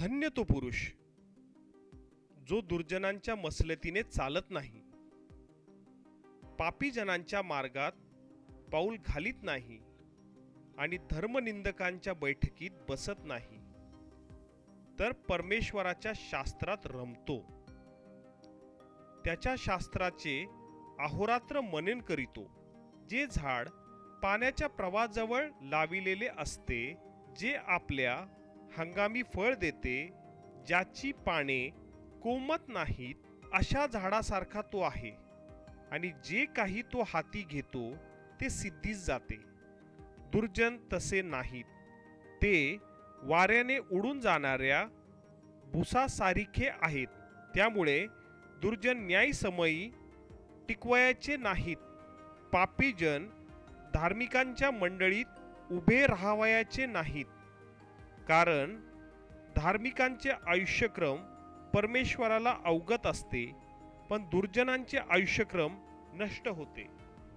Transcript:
धन्य तो पुरुष जो दुर्जनांच्या मसलतीने चालत नाही. पापी जनांच्या मार्गात पाऊल घालीत नाही आणि धर्मनिंदकांच्या बैठकीत बसत नाही. तर परमेश्वराच्या शास्त्रात रमतो. त्याच्या शास्त्राचे अहोरात्र मनन करीतो. जे झाड पाण्याच्या प्रवाहाजवळ लाविलेले असते जे आपल्या हंगामी फळ देते ज्याची पाने कोमत नाहीत अशा झाडासारखा तो आहे. आणि जे काही तो हाती घेतो ते सिद्धीस जाते. दुर्जन तसे नाहीत. ते वाऱ्याने उडून जाणाऱ्या भुसासारिखे आहेत. त्यामुळे दुर्जन न्यायसमयी टिकवायचे नाहीत. पापीजन धार्मिकांच्या मंडळीत उभे राहावयाचे नाहीत. कारण धार्मिकांचे आयुष्यक्रम परमेश्वराला अवगत असते पण दुर्जनांचे आयुष्यक्रम नष्ट होते.